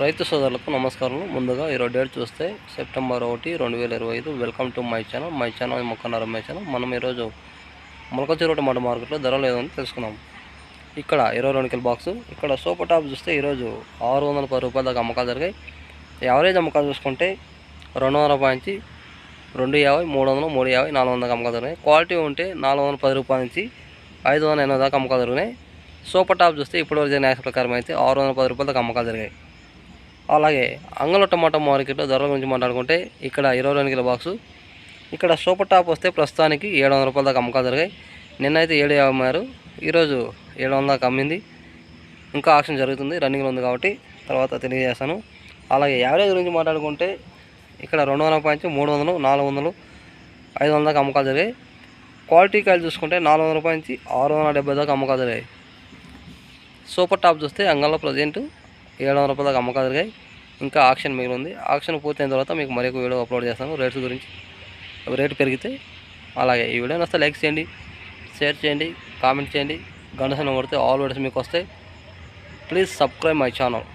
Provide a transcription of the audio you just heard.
రైతు సోదరులకు నమస్కారం ముందుగా ఈరోజు డేట్ చూస్తే సెప్టెంబర్ ఒకటి రెండు వేల ఇరవై ఐదు. Welcome to my channel. My channel మొక్కన్న my channel. మనం ఈరోజు మొలక చెరువు మార్కెట్లో ధరలు లేదని తెలుసుకున్నాం ఇక్కడ ఇరవై రెండు కిలో బాక్సు. ఇక్కడ సూపర్ టాప్ చూస్తే ఈరోజు ఆరు వందల పది రూపాయల దాకా అమ్మకాలు జరిగాయి. యావరేజ్ అమ్మకాలు చూసుకుంటే రెండు వందల రూపాయల నుంచి రెండు యాభై మూడు వందలు మూడు యాభై నాలుగు వందల అమ్మకాలు జరిగినాయి. క్వాలిటీ ఉంటే నాలుగు వందల పది రూపాయల నుంచి ఐదు వందల ఎనభై దాకా అమ్మకాలు జరిగినాయి. సూపర్ టాప్ చూస్తే ఇప్పటివరకు జరిగిన యాక్స్ ప్రకారం అయితే ఆరు వందల పది రూపాయల దాకా అమ్మకాలు జరిగాయి. అలాగే అంగళ టమాటా మార్కెట్లో ధరల గురించి మాట్లాడుకుంటే ఇక్కడ ఇరవై రెండు కిలో బాక్సు. ఇక్కడ సూపర్ టాప్ వస్తే ప్రస్తుతానికి ఏడు వందల రూపాయల దాకా అమ్మకాలు జరిగాయి. నిన్నైతే ఏడు యాభై అమ్మారు. ఈరోజు ఏడు వందల దాకా అమ్మింది. ఇంకా ఆక్షన్ జరుగుతుంది. రన్నింగ్లో ఉంది కాబట్టి తర్వాత తెలియజేస్తాను. అలాగే యావరేజ్ గురించి మాట్లాడుకుంటే ఇక్కడ రెండు వందల రూపాయల నుంచి మూడు వందలు నాలుగు వందలు ఐదు వందల దాకా అమ్మకాలు జరిగాయి. క్వాలిటీ కాయలు చూసుకుంటే నాలుగు వందల రూపాయల నుంచి ఆరు వందల డెబ్బై దాకా అమ్మకాలు జరిగాయి. సూపర్ టాప్ చూస్తే అంగంలో ప్రజెంట్ ఏడు వందల రూపాయలకు అమ్మకాలుగా అమ్మకాలు జరిగాయి ఇంకా ఆక్షన్ మిగిలి ఉంది ఆక్షన్ పూర్తయిన తర్వాత మీకు మరొక వీడియో అప్లోడ్ చేస్తాను రేట్స్ గురించి. రేటు పెరిగితే అలాగే ఈ వీడియో నస్తే లైక్ చేయండి షేర్ చేయండి కామెంట్ చేయండి. గంట కొడితే ఆల్ వీడియోస్ మీకు వస్తాయి. Please subscribe my channel.